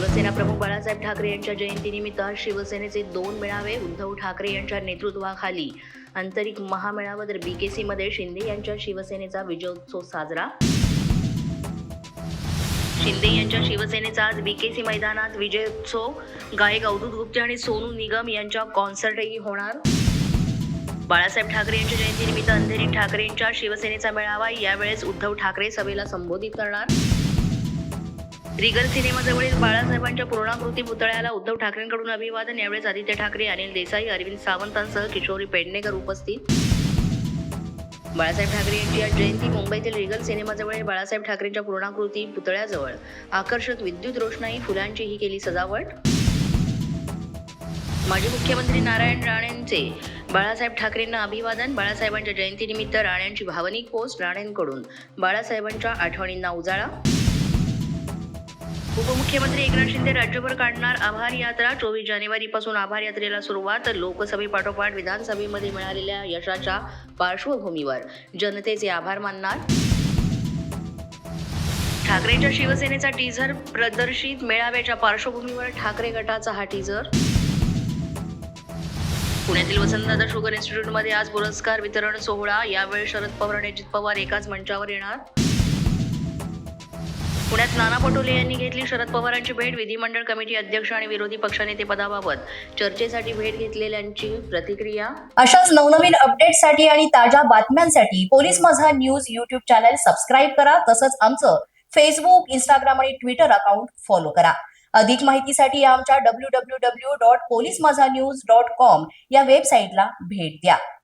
बाळासाहेब ठाकरे यांच्या जयंतीनिमित्त शिवसेनेचे दोन मेळावे उद्धव ठाकरे यांच्या नेतृत्वाखाली. आंतरिक महामेळावा तर बीकेसी मध्ये शिंदे यांच्या शिवसेनेचा विजयोत्सव साजरा. शिंदे यांच्या शिवसेनेचा आज बीकेसी मैदानात विजयोत्सव. गायक अवधूत गुप्ते आणि सोनू निगम यांच्या कॉन्सर्टही होणार. बाळासाहेब ठाकरे यांच्या जयंतीनिमित्त अंधेरी ठाकरेंच्या शिवसेनेचा मेळावा यावेळेस उद्धव ठाकरे सभेला संबोधित करणार. रिगल सिनेमाजवळील बाळासाहेबांच्या पूर्णाकृती पुतळ्याला उद्धव ठाकरेंकडून अभिवादन. यावेळेस आदित्य ठाकरे अनिल देसाई अरविंद सावंतांसह किशोरी पेडणेकर उपस्थित. बाळासाहेब ठाकरे यांची आज जयंती मुंबईतील रिगल सिनेमाजवळील बाळासाहेब ठाकरेंच्या पूर्णाकृती पुतळ्याजवळ. आकर्षक विद्युत रोषणाई फुलांचीही केली सजावट. माजी मुख्यमंत्री नारायण राणेंचे बाळासाहेब ठाकरेंना अभिवादन. बाळासाहेबांच्या जयंतीनिमित्त राणेंची भावनिक पोस्ट राणेंकडून. बाळासाहेबांच्या आठवणींना उजाळा. उपमुख्यमंत्री एकनाथ शिंदे राज्यभर काढणार आभार यात्रा. चोवीस जानेवारीपासून आभार यात्रेला सुरुवात. लोकसभेपाठोपाठ विधानसभेमध्ये मिळालेल्या यशाच्या पार्श्वभूमीवर. जनतेचे आभार मानणार. ठाकरेंच्या शिवसेनेचा टीझर प्रदर्शित. मेळाव्याच्या पार्श्वभूमीवर ठाकरे गटाचा हा टीझर पुण्यातील वसंतदादा शुगर इन्स्टिट्यूटमध्ये आज पुरस्कार वितरण सोहळा. यावेळी शरद पवार आणि अजित पवार एकाच मंचावर येणार. पुण्यात नाना पटोले यांनी घेतली शरद पवारांची भेट. विधिमंडळ कमिटी अध्यक्ष आणि विरोधी पक्षनेते पदाबाबत चर्चेसाठी भेट घेतलेल्यांची प्रतिक्रिया? अशाच नवनवीन अपडेटसाठी आणि ताज्या बातम्यांसाठी पोलीस माझा न्यूज युट्यूब चॅनल सबस्क्राईब करा. तसंच आमचं फेसबुक इंस्टाग्राम आणि ट्विटर अकाउंट फॉलो करा. अधिक माहितीसाठी आमच्या W W W dot police माझा न्यूज डॉट कॉम या वेबसाईटला भेट द्या.